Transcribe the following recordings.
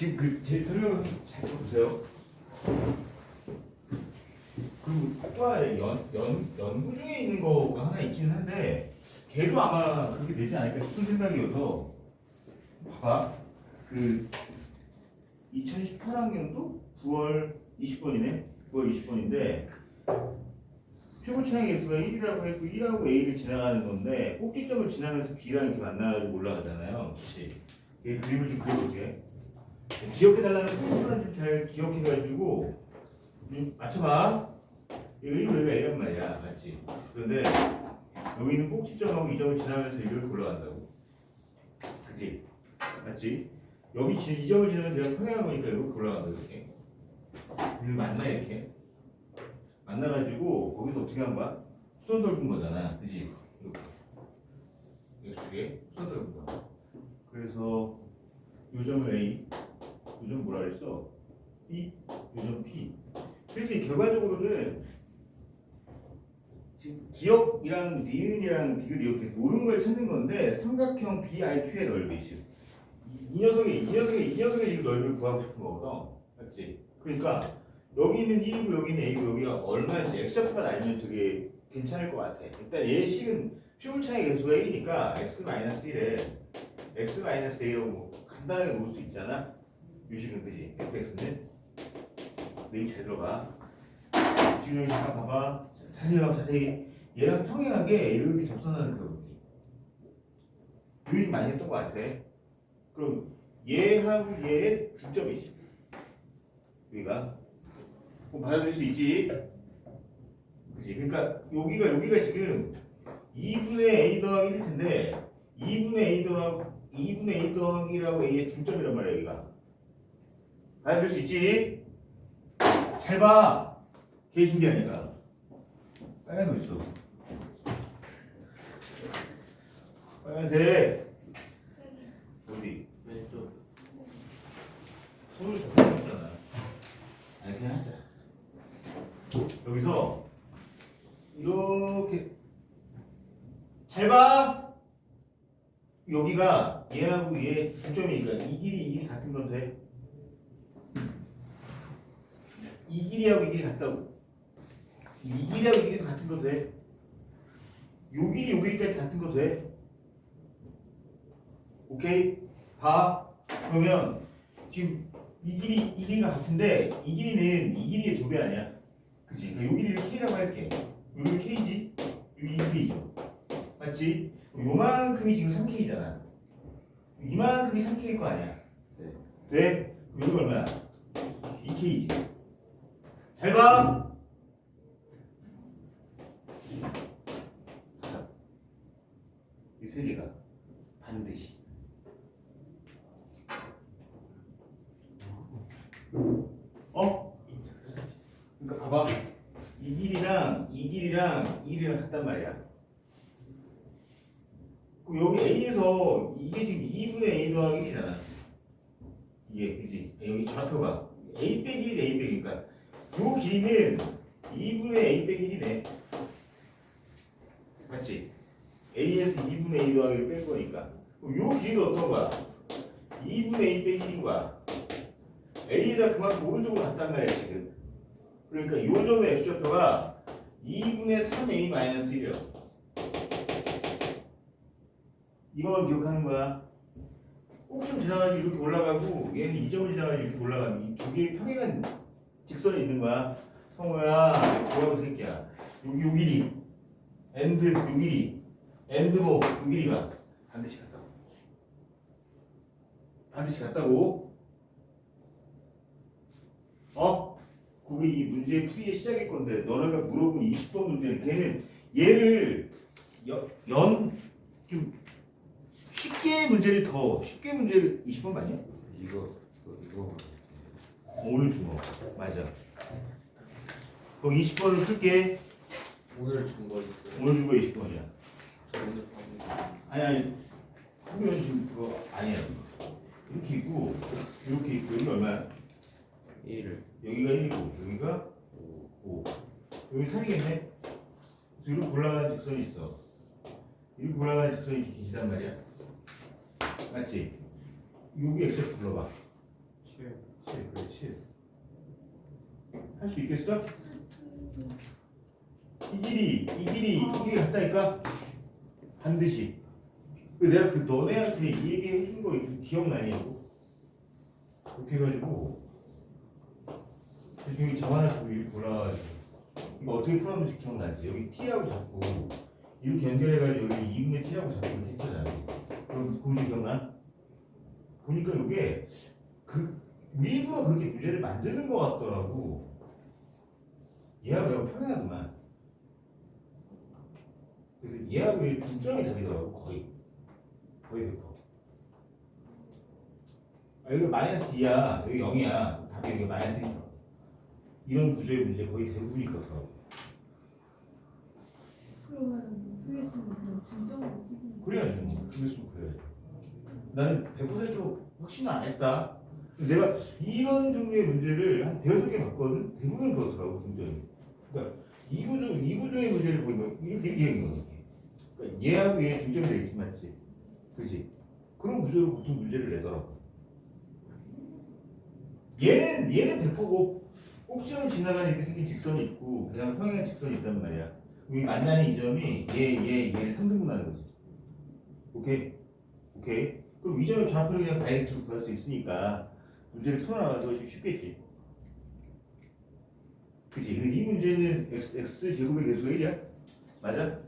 지금 그 제 설명을 잘 보세요. 그리고 연, 연, 연구 중에 있는 거가 하나 있기는 한데 걔도 아마 그렇게 되지 않을까 싶은 생각이어서 봐봐. 그 2018학년도 9월 20번이네? 9월 20번인데 최고 차량의 개수가 1이라고 했고 1하고 A를 지나가는 건데 꼭지점을 지나면서 B랑 이렇게 만나가지고 올라가잖아요 그렇지 이 그림을 좀 그려볼게 기억해달라는 포인트만 좀잘 기억해가지고 좀 맞춰봐. 여기가 A란 말이야 맞지? 그런데 여기 있는 꼭 지점하고 이 점을 지나면서 이렇게 올라간다고. 그치? 맞지? 여기 지, 이 점을 지나면 내가 평행한 거니까 이렇게 올라간다 이렇게. 이걸 만나 이렇게. 만나가지고 거기서 어떻게 한 거야? 수선 넓은 거잖아 그치? 이렇게. 이렇게 수선 넓은 거 그래서 요 점을 A 요점 뭐라 그랬어? B 요점 P 그래서 이 결과적으로는 지금 기억이랑 니은이랑 디귿 이렇게 노른 걸 찾는 건데 삼각형 BRQ의 넓이 지금 이, 이 녀석의 이 녀석의 이 녀석의 이 넓이를 구하고 싶은 거거든 맞지? 그러니까 여기 있는 1이고 여기 있는 A고 여기가 얼마인지 X좌표만 알면 되게 괜찮을 것 같아 일단 얘 식은 표울차의 개수가 1이니까 X-1에 X-A라고 뭐 간단하게 놓을 수 있잖아 유식은 그지? fx는 근데 이잘 들어가 지금 잠깐 봐봐. 자세히 봐봐 자세히. 얘랑 평행하게 이렇게 접선하는 그런 그 얘기 많이 했던 것 같아. 그럼 얘하고 얘의 중점이지. 여기가. 그럼 받아들일 수 있지? 그지? 그러니까 여기가 여기가 지금 2분의 a 더하기 1일 텐데 2분의 a 더하기 2분의 a 더하기라고 a의 중점이란 말이야 여기가 받아들일 수 있지 잘 봐 개 신기하니까 빨간 거 있어 빨간색 어디 왼쪽 손을 잡고 있잖아. 아니 그냥 하자. 여기서 이렇게 잘 봐. 여기가 얘하고 얘 중점이니까 이 길이 이 길이 같은 건 돼. 이 길이하고 이 길이 같다고. 이 길이하고 이 길이 같은 거 돼. 요 길이 요 길이까지 같은 거 돼. 오케이? 봐. 그러면 지금 이 길이 이 길이가 같은데 이 길이는 이 길이의 두 배 아니야? 그치? 그러니까 요 길이를 k라고 할게. 여기 k지? 여기 2k죠. 맞지? 요만큼이 지금 3k잖아. 이만큼이 3k일 거 아니야? 네. 돼? 그럼 이거 얼마야? 2k지. 잘 봐. 이 세 개가 반드시. 어? 그러니까 봐봐. 이 길이랑 이 길이랑 이 길이랑 같단 말이야. 그럼 여기 A에서 이게 지금 2분의 A 더하기 1이잖아. 이게 그지 여기 좌표가. A 빼기 1이 A 빼기 그러니까 요 길이는 2분의 A 빼기 1이네. 맞지? A에서 2분의 A 더하기를 뺀 거니까. 요 길이가 어떤 거야? 2분의 A 빼기 1인 거야. A에다 그만큼 오른쪽으로 갔단 말이야 지금. 그러니까 요 점의 X좌표가 2분의 3A 마이너스 1이야 이거만 기억하는 거야. 꼭 좀 지나가지고 이렇게 올라가고 얘는 이 점을 지나가지고 이렇게 올라가는 이두 개의 평행한 직선이 있는 거야. 성호야 뭐라고 새끼야 여기 요 길이. 엔드 요 길이. 엔드 뭐요 길이가 반드시 같다고. 반드시 같다고. 어? 그게 이 문제의 풀이의 시작일 건데 너네가 물어본 20번 문제는 걔는 얘를 연좀 쉽게 문제를 더 쉽게 문제를 20번 맞냐? 이거 이거 이거 오늘 준 거. 맞아. 거기 20번을 풀게. 오늘 준거 있어요. 오늘 준 거 20번이야. 저 오늘 받은 아니 아니. 그건 지금 그거 아니야 이렇게 있고 이렇게 있고 여기 얼마야? 1을. 여기가 1이고 여기가 5 여기 3이겠네. 그래서 이렇게 올라가는 직선이 있어. 이렇게 올라가는 직선이 기단 말이야. 맞지? 여기 X를 불러봐 7 7 그래 7. 할수 있겠어? 이 길이 이 길이 이 길이 같다니까 반드시. 그 내가 그 너네한테 이 얘기 해 준 거 기억나니 이거? 그렇게 해가지고 대충 점 하나 주고 이렇게 골라가지고 이거 어떻게 풀었는지 기억나지? 여기 T라고 잡고 이렇게 연결해가지고 여기 2분의 T라고 잡고 이렇게 했잖아요. 그럼 그 문제 기억나? 보니까 이게 그 일부러 그렇게 문제를 만드는 것 같더라고. 얘하고 매우 평행하더만. 그래서 얘하고 얘 중점이 답이더라고 거의 거의 100%. 아 여기 마이너스 D야 여기 0이야 답이 여기 마이너스 1이야. 이런 구조의 문제 거의 대부분이 그렇더라고. 그러면 프리스는 그냥 중점으로 찍는 거 그래야지 뭐 그랬으면 그래야지. 나는 100% 확신은 안 했다. 내가 이런 종류의 문제를 한 대여섯 개 봤거든. 대부분 그렇더라고 중점이. 그러니까 이 구조 이 구조의 문제를 보면 이렇게 거야. 이렇게. 그러니까 얘하고 얘 중점이 되어 있지 맞지? 그지? 그런 구조로 보통 문제를 내더라고. 얘는 얘는 100%고 옥션을 지나가는 이렇게 생긴 직선이 있고 그다음 평행한 직선이 있단 말이야. 여기 만나는 이 점이 얘 얘얘 3등분 하는 거지. 오케이 오케이. 그럼 이 점의 좌표를 그냥 다이렉트로 구할 수 있으니까 문제를 풀어나가서 쉽겠지. 그치? 이 문제는 x, x 제곱의 개수가 1이야? 맞아?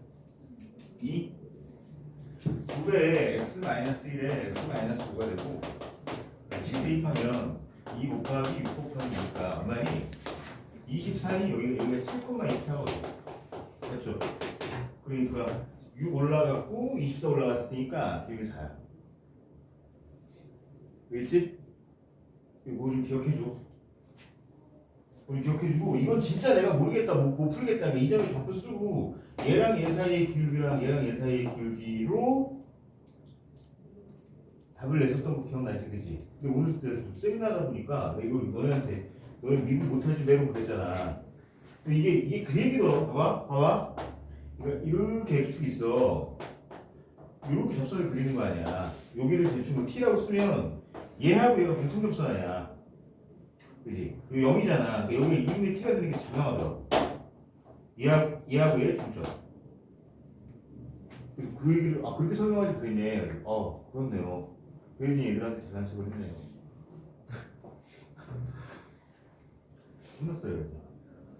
2 9배에 x 마이너스 1에 x 마이너스 5가 되고 7 대입하면 2 곱하기 6 곱하기 6가 얼마니? 24니 여기, 여기가 7,2 하거든 그렇죠? 그러니까 6 올라갔고 24 올라갔으니까 여기 4야 알겠지? 이거 좀 기억해줘. 우리 기억해주고 이건 진짜 내가 모르겠다 못, 못 풀겠다. 그러니까 이 점에 좌표 쓰고 얘랑 얘 사이의 기울기랑 얘랑 얘 사이의 기울기로 답을 냈었던 거 기억나지 그지? 근데 오늘 때 세미나다 보니까 이걸 너네한테 너네 미국 못하지 매고 그랬잖아. 근데 이게 이게 그 얘기더라고 봐봐 봐봐. 그러니까 이렇게 X축이 있어. 이렇게 접선을 그리는 거 아니야. 여기를 대충 뭐 T라고 쓰면 얘하고 얘가 공통접선 아니야 그지? 여기 0이잖아. 근데 여기 2분의 t가 되는 게 장난하더라고. 얘하고, 얘하고 얘를 중점. 그 얘기를, 아, 그렇게 설명하지 그랬네. 어, 그렇네요. 그랬더니 얘들한테 잘난 척을 했네요. 끝났어요. 그래서.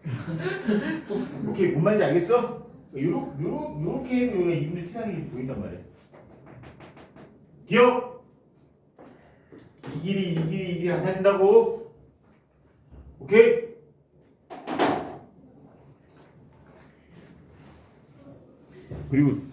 오케이, 뭔 말인지 알겠어? 요렇, 요렇, 요렇게 해도 여기가 2분의 t라는 게 보인단 말이야. 기억! 이 길이, 이 길이, 이 길이 같아진다고? 오케이? 그리고